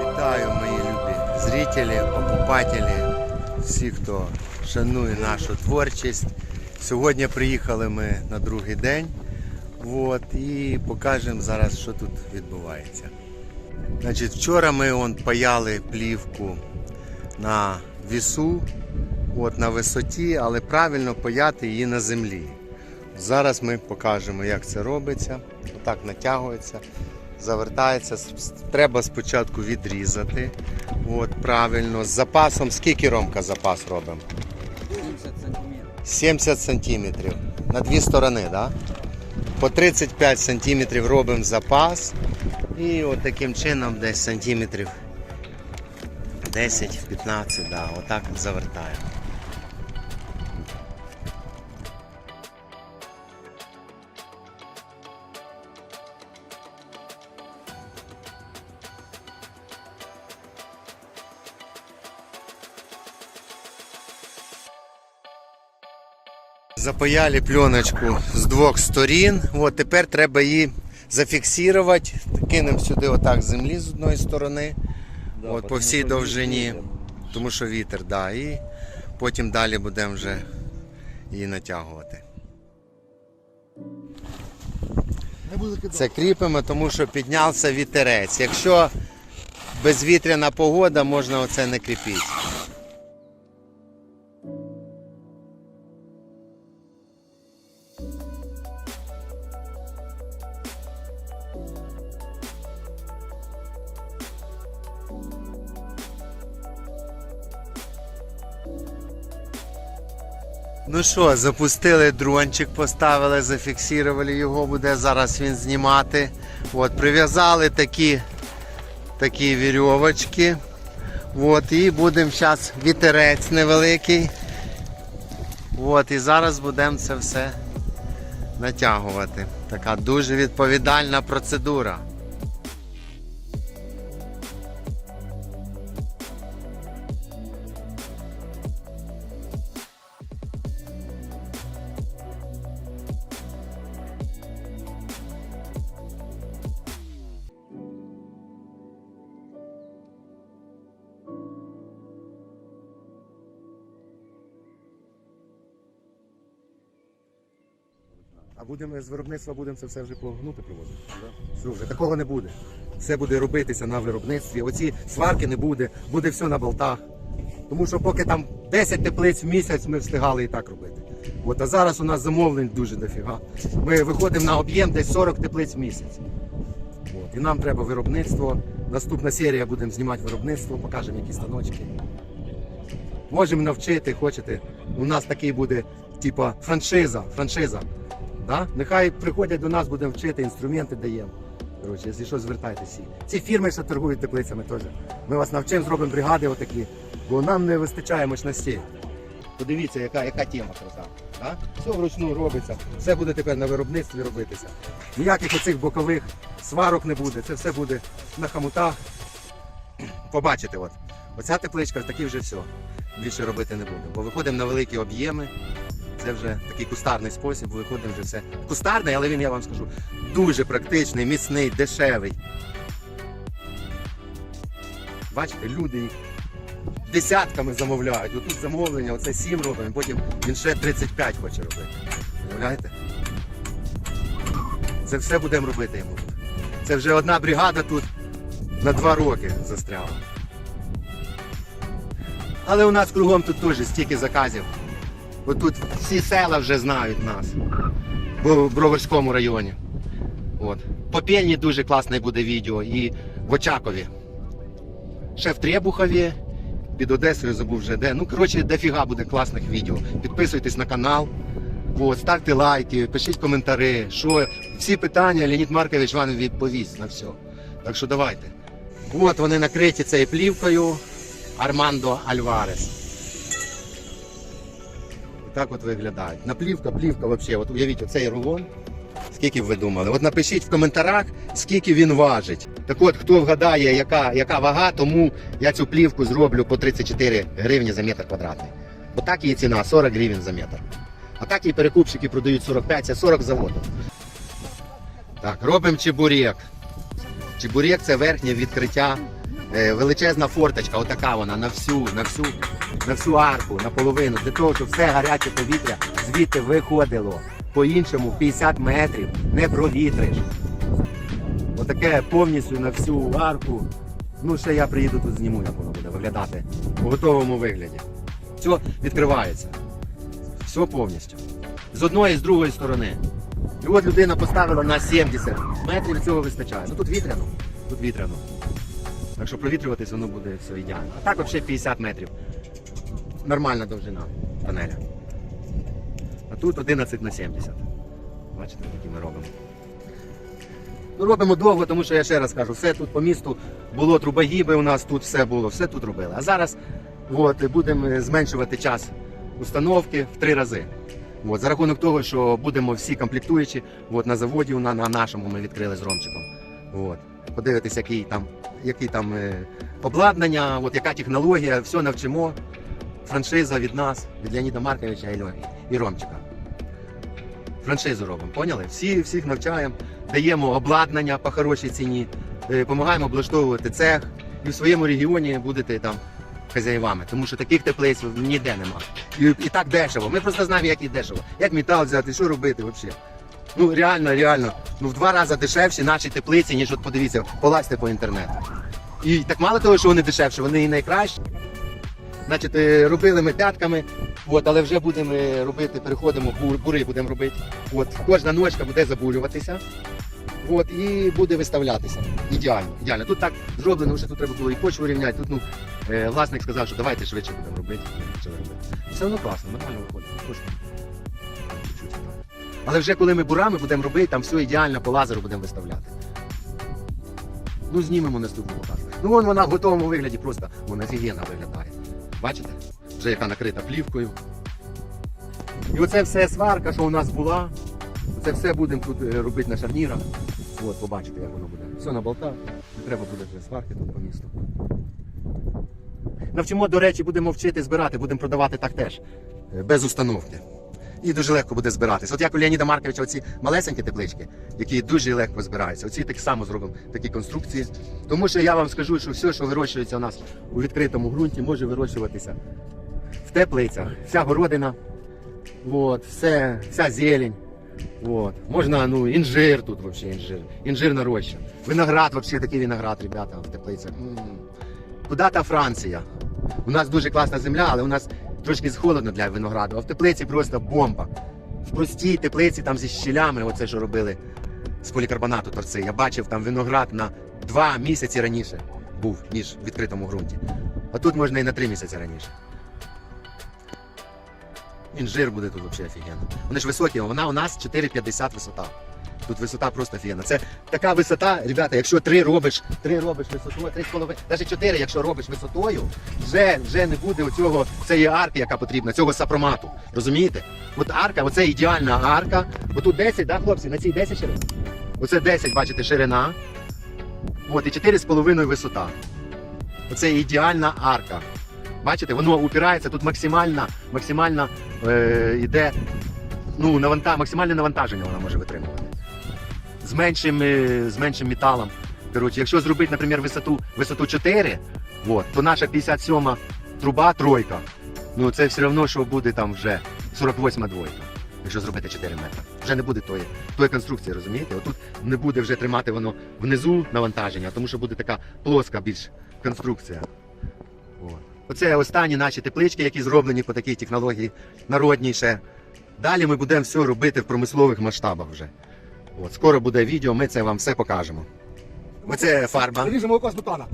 Вітаю, мої любі зрителі, покупателі, всі, хто шанує нашу творчість. Сьогодні приїхали ми на другий день от, і покажемо зараз, що тут відбувається. Значить, вчора ми он, паяли плівку на вісу, от, на висоті, але правильно паяти її на землі. Зараз ми покажемо, як це робиться. Отак натягується, завертається. Треба спочатку відрізати. От, правильно. З запасом, скільки ромка запас робимо? 70 сантиметров. 70 сантиметрів. На дві сторони, да? По 35 сантиметрів робимо запас. І от таким чином десь сантиметрів 10-15, да, отак завертаємо. Запаяли пленочку з двох сторін. От тепер треба її зафіксувати. Кинемо сюди отак землі з одної сторони, Да, от по всій довжині, ветер. тому що вітер, да, і потім далі будемо вже її натягувати. Це кріпимо, тому що піднявся вітерець. Якщо безвітряна погода, можна оце не кріпити. Ну що, запустили дрончик, поставили, зафіксували його, буде зараз він знімати. От, прив'язали такі, такі вірьовочки. От, і будемо зараз вітерець невеликий. От, і зараз будемо це все натягувати. Така дуже відповідальна процедура. Будемо з виробництва будемо це все вже погнути привозити. Все, вже такого не буде. Все буде робитися на виробництві. Оці сварки не буде, буде все на болтах. Тому що поки там 10 теплиць в місяць ми встигали і так робити. От, а зараз у нас замовлень дуже дофіга. Ми виходимо на об'єм десь 40 теплиць в місяць. От, і нам треба виробництво. Наступна серія будемо знімати виробництво, покажемо які станочки. Можемо навчити, хочете. У нас такий буде, типа, франшиза. франшиза. Да? Нехай приходять до нас, будемо вчити, інструменти даємо. Коротше, якщо що, звертайтеся. Ці фірми, що торгують теплицями, теж. Ми вас навчимо, зробимо бригади отакі, бо нам не вистачає мощностей. Подивіться, яка, яка тема краса. Да? Все вручну робиться, все буде тепер на виробництві робитися. Ніяких оцих бокових сварок не буде, це все буде на хамутах. Побачите, от. Оця тепличка, такі вже все. Більше робити не будемо. Бо виходимо на великі об'єми. Це вже такий кустарний спосіб, виходимо вже все. Кустарний, але він, я вам скажу, дуже практичний, міцний, дешевий. Бачите, люди їх десятками замовляють. Отут замовлення, оце 7 робимо, потім він ще 35 хоче робити. Уявляєте? Це все будемо робити йому. Це вже одна бригада тут на два роки застряла. Але у нас кругом тут теж стільки заказів. От тут всі села вже знають нас. В Броварському районі. От. По Пельні дуже класне буде відео і в Очакові. Ще в Требухові, під Одесою забув вже де. Ну, коротше, дофіга буде класних відео. Підписуйтесь на канал. От, ставте лайки, пишіть коментарі, що всі питання Леонід Маркович вам відповість на все. Так що давайте. От вони накриті цією плівкою Армандо Альварес. Так от виглядають. Наплівка, плівка взагалі. От уявіть, оцей рулон. Скільки б ви думали? От напишіть в коментарях, скільки він важить. Так от, хто вгадає, яка, яка вага, тому я цю плівку зроблю по 34 гривні за метр квадратний. Отак її ціна 40 гривень за метр. А так і перекупщики продають 45, це 40 заводу. Так, робимо чебурек. Чебурек це верхнє відкриття, е, величезна форточка, отака вона на всю, на всю, на всю арку, наполовину, для того, щоб все гаряче повітря звідти виходило. По-іншому 50 метрів не провітриш. Отаке повністю на всю арку. Ну, ще я приїду тут зніму, як воно буде виглядати у готовому вигляді. Все відкривається. Все повністю. З одної і з другої сторони. І от людина поставила на 70 метрів, цього вистачає. Ну тут вітряно. Тут вітряно. Так що провітрюватись воно буде все ідеально. А так взагалі 50 метрів. Нормальна довжина тонеля. А тут 11 на 70. Бачите, які ми робимо. Ну, робимо довго, тому що я ще раз кажу, все тут по місту було трубогіби, у нас тут все було, все тут робили. А зараз от, будемо зменшувати час установки в три рази. От, за рахунок того, що будемо всі комплектуючі, от, на заводі на, на нашому ми відкрили з Ромчиком. От. Подивитися, який там, які там е, обладнання, от, яка технологія, все навчимо. Франшиза від нас, від Леоніда Марковича і, Льо- і Ромчика. Франшизу робимо, поняли? Всі, всіх навчаємо, даємо обладнання по хорошій ціні, допомагаємо облаштовувати цех і в своєму регіоні будете там хазяївами, тому що таких теплиць ніде нема. І, і так дешево. Ми просто знаємо, як і дешево. Як метал взяти, що робити взагалі. Ну реально, реально, ну в два рази дешевші наші теплиці, ніж от подивіться, полазьте по інтернету. І так мало того, що вони дешевші, вони і найкращі. Значить, е, робили ми п'ятками, от, але вже будемо е, робити, переходимо, бури будемо робити. От, кожна ночка буде забурюватися. От, і буде виставлятися. Ідеально, ідеально. Тут так зроблено, що тут треба було і почву рівняти. Тут ну, е, власник сказав, що давайте швидше будемо робити. Робити. Все одно класно, нормально виходить. Але вже коли ми бурами будемо робити, там все ідеально по лазеру будемо виставляти. Ну, знімемо наступну показ. Ну вон вона в готовому вигляді просто вона офігенно виглядає. Бачите? Вже яка накрита плівкою. І оце все сварка, що у нас була. Це все будемо тут е, робити на шарнірах. От, побачите, як воно буде. Все на болтах. Треба буде вже сварки тут по місту. Навчимо, до речі, будемо вчити збирати, будемо продавати так теж. е, Без установки. І дуже легко буде збиратися. От як у Леоніда Марковича, оці малесенькі теплички, які дуже легко збираються. Оці так само зробимо такі конструкції. Тому що я вам скажу, що все, що вирощується у нас у відкритому ґрунті, може вирощуватися в теплицях. Вся городина, от, все, вся зелень. Вот. Можна, ну, інжир тут вообще інжир. Інжирна роща. Виноград, вообще такий виноград, ребята, в теплицях. М. Куда та Франція? У нас дуже класна земля, але у нас трошки холодно для винограду. А в теплиці просто бомба. В простій теплиці там зі щілями, оце що робили з полікарбонату торці. Я бачив там виноград на два місяці раніше був, ніж в відкритому ґрунті. А тут можна і на три місяці раніше. Інжир буде тут взагалі офігенно. Вони ж високі, вона у нас 4,50 висота. Тут висота просто офігенна. Це така висота, ребята, якщо три робиш, три робиш висотою, три з половиною, навіть чотири, якщо робиш висотою, вже, вже не буде оцього, цієї арки, яка потрібна, цього сапромату. Розумієте? От арка, оце ідеальна арка. Отут 10, да, хлопці, на цій 10 ширина. Оце 10, бачите, ширина. От, і 4,5 висота. Оце ідеальна арка. Бачите, воно упирається, тут максимальна, максимальна е, йде ну, наванта, максимальне навантаження вона може витримувати. З меншим, е, з меншим металом. Коротше, якщо зробити, наприклад, висоту, висоту 4, от, то наша 57 труба тройка. Ну це все одно, що буде там вже 48 двойка. Якщо зробити 4 метри. Вже не буде тої, тої конструкції, розумієте? Отут не буде вже тримати воно внизу навантаження, тому що буде така плоска більш конструкція. От. Оце останні наші теплички, які зроблені по такій технології народніше. Далі ми будемо все робити в промислових масштабах вже. От, скоро буде відео, ми це вам все покажемо. Оце фарба. Ріжемо око з бетона.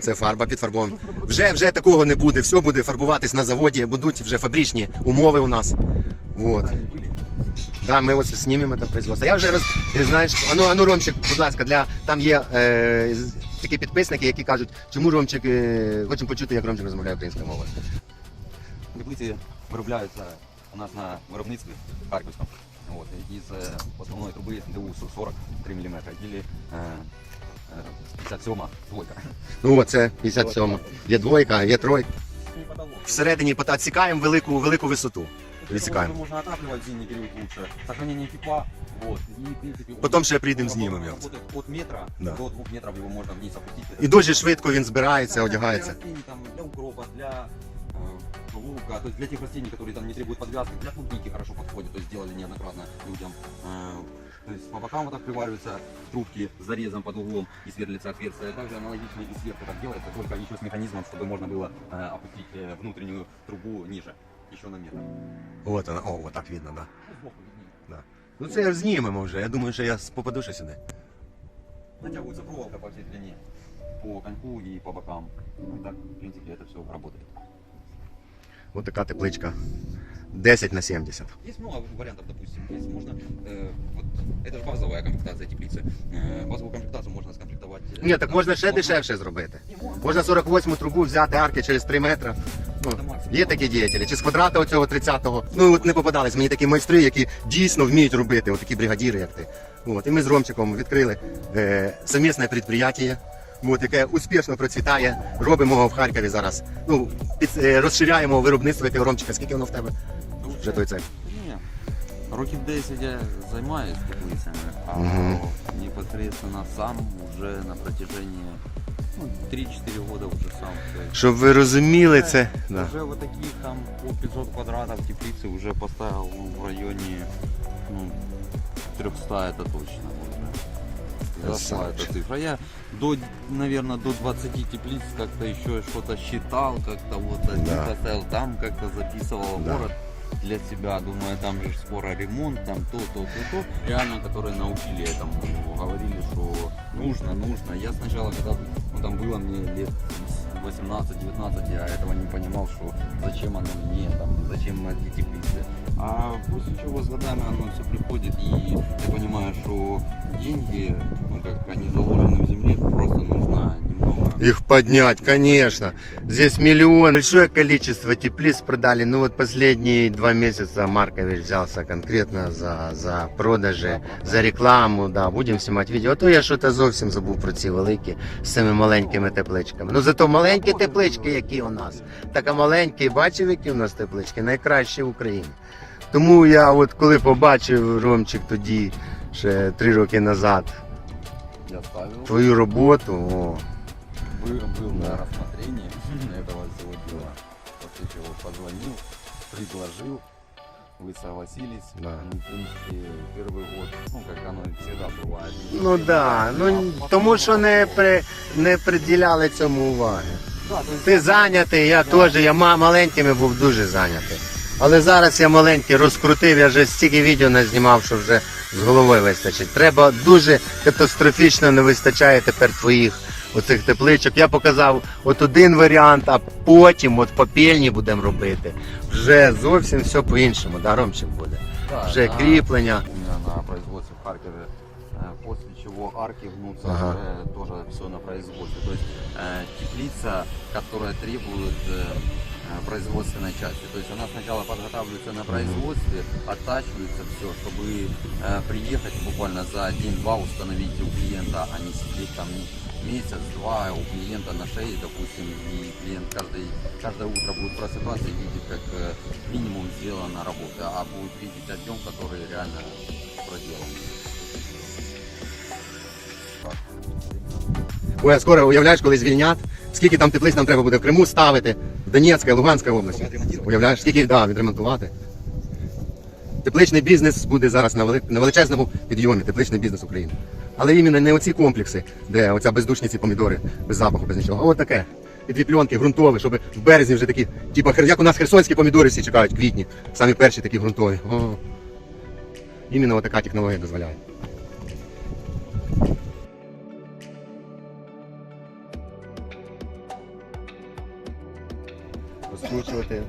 Це фарба підфарбована. Вже, вже такого не буде, все буде фарбуватись на заводі, будуть вже фабричні умови у нас. От. Да, ми ось знімемо це производство. Я вже роз... ти знаєш, ану, ану, Ромчик, будь ласка, для там є е, такі підписники, які кажуть, чому Ромчик, е, хочемо почути, як Ромчик розмовляє українською мовою. Теплиці виробляються у нас на виробництві Харківському. От, із е, основної труби ДУ-40 3 мм і е, 57 двойка. Ну, оце 57. Є двойка, є тройка. Всередині відсікаємо велику, велику висоту. Відсікаємо. Можно отапливать в зимний период лучше. Сохранение тепла. Вот. И, в принципе, Потом ще приїдемо, знімемо його. От метра Да. до двух метров его можно вниз опустить. І дуже швидко він збирається, одягається. Для растений, там, для укропа, для лука, то есть для тех растений, которые там не требуют подвязки, для клубники хорошо подходит, то есть делали неоднократно людям. Э, то есть по бокам вот так привариваются трубки с зарезом под углом и сверлится отверстие. Также аналогично и сверху так делается, только еще с механизмом, чтобы можно было э, опустить э, внутреннюю трубу ниже, еще на метр. От вона, о, отак видно, да. Ну, виднее. Ну це знімемо вже. Я думаю, що я попаду ще сюди. Натягивается проволока по всей длине, по коньку и по бокам. Так, в принципе, это все работает. Ось така тепличка. 10 на 70. Есть много вариантов, допустим. Есть можно, э, вот это же базовая комплектация теплицы. Э, базовую комплектацию можно скомплектовать. э, Ні, так можна ще можно- дешевше зробити. Не, можно. Можна 48 трубу взяти арки через 3 метри. Ну, є такі діятелі. Чи з квадрата оцього 30-го. Ну от не попадались мені такі майстри, які дійсно вміють робити, от такі бригадіри, як ти. От, і ми з Ромчиком відкрили е, сумісне підприємство, от, яке успішно процвітає. Робимо його в Харкові зараз. Ну, під, е, розширяємо виробництво якого Ромчика. Скільки воно в тебе? Вже той цей. Ні. Років 10 я займаюсь теплицями, а Мгм. непосредственно сам уже на протяжении ну, 3-4 года уже сам. Щоб ви розуміли це. Да. Уже вот таких там по 500 квадратов теплицы уже поставил ну, в районе ну, 300 это точно. Зашла эта цифра. Я до, наверное, до 20 теплиц как-то еще что-то считал, как-то вот один Да. поставил, там как-то записывал Да. город для себя, думаю, там же скоро ремонт, там то, то, то, то. Реально, которые научили этому, говорили, что нужно, нужно. Я сначала, когда ну, там было мне лет 18-19, я этого не понимал, что зачем оно мне, там, зачем эти теплицы. А после чего с годами оно все приходит, и я понимаю, что деньги, как они заложены в земле, просто нужно немного Их поднять, конечно. Здесь миллион, большое количество теплиц продали. Ну вот последние два месяца Маркович взялся конкретно за, за продажи, за рекламу. Да, будемо знімати відео. А то я щось зовсім забув про ці великі з цими маленькими тепличками. Ну зато маленькі теплички, які у нас. Так а маленькі, бачив, які у нас теплички, найкращі в Україні. Тому я от коли побачив Ромчик тоді, ще три роки назад, я ставил. твою роботу, о, Был, был Да. на рассмотрении этого всего дела. После чего позвонил, предложил, вы согласились. Да. Ну, в принципе, первый год, ну, как оно всегда бывает. Ну да, ну тому що не при не приділяли цьому уваги. Да, то есть Ти зайнятий, я теж, я ма- маленькими був дуже зайнятий. Але зараз я маленький розкрутив, я вже стільки відео назнімав, що вже з головою вистачить. Треба дуже катастрофічно не вистачає тепер твоїх оцих тепличок. Я показав от один варіант, а потім от попільні будемо робити. Вже зовсім все по-іншому, да, Ромчик буде. да, Вже на- кріплення. У меня на производстве в Харькове, э, после чего арки гнутся Ага. уже тоже все на производстве. То есть э, теплица, которая требует э, э, производственной части. То есть она сначала подготавливается на производстве, оттачивается все, чтобы э, приехать буквально за один-два установить у клиента, а не сидеть там месяц-два у клиента на шее, допустим, и клиент каждый, каждое утро будет просыпаться и видеть, как э, минимум сделана работа, а будет видеть объем, который реально проделан. Ой, а скоро уявляєш, коли звільнять, скільки там теплиць нам треба буде в Криму ставити, в Донецькій, Луганській області. Уявляєш, скільки да, відремонтувати. Тепличний бізнес буде зараз на, величезному підйомі, тепличний бізнес України. Але іменно не оці комплекси, де оця бездушні ці помідори, без запаху, без нічого, а от таке. І дві пленки ґрунтові, щоб в березні вже такі, типу, як у нас херсонські помідори всі чекають, квітні, самі перші такі ґрунтові. О. Іменно така технологія дозволяє. Розкручувати.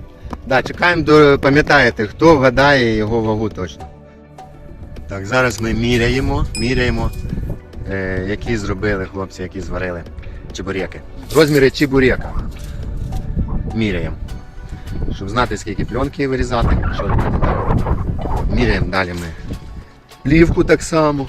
Да, чекаємо до пам'ятаєте, хто вгадає його вагу точно. Так, зараз ми міряємо, міряємо, е, які зробили хлопці, які зварили чебуреки. Розміри чебурека. Міряємо. Щоб знати, скільки пленки вирізати, що робити. Міряємо далі ми. Плівку так само.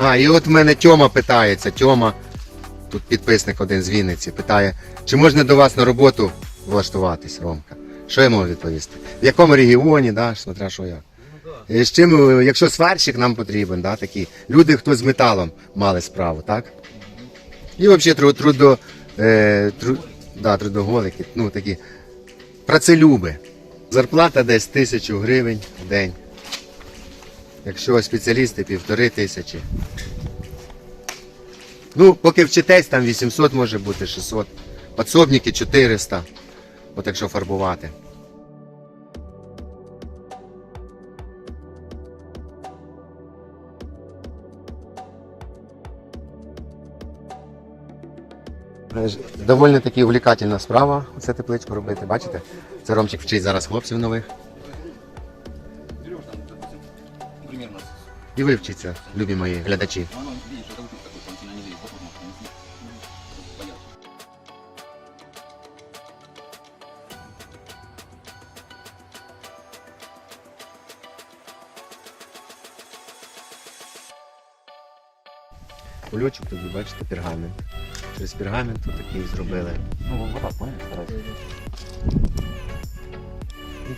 А, і от в мене Тьома питається, Тьома, тут підписник один з Вінниці, питає, чи можна до вас на роботу влаштуватись, Ромка? Що я можу відповісти? В якому регіоні, да, смотря що як. І з чим, е, якщо сварщик нам потрібен, да, такі люди, хто з металом мали справу, так? І взагалі тру, трудо, е, тру, да, трудоголики, ну такі працелюби. Зарплата десь тисячу гривень в день. Якщо спеціалісти півтори тисячі. Ну, поки вчитесь, там 800 може бути, 600. Подсобники 400. От якщо фарбувати. Е, Доволі таки увлікательна справа, оце тепличку робити, бачите? Це Ромчик вчить зараз хлопців нових. І ви вчіться, любі мої глядачі. Кульочок тобі, бачите, пергамент. Через пергамент такий зробили. Ну, вот так, понял, старайся. І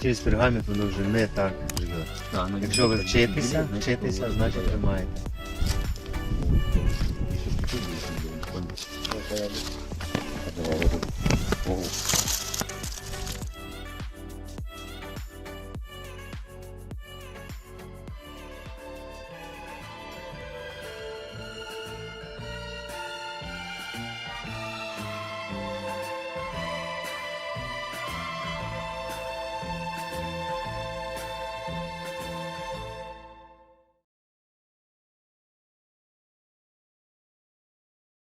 через пергамент воно вже не так живе. Да, ну, Якщо ви вчитеся, вчитеся, значить тримаєте. маєте. Давай, вот это. Ого.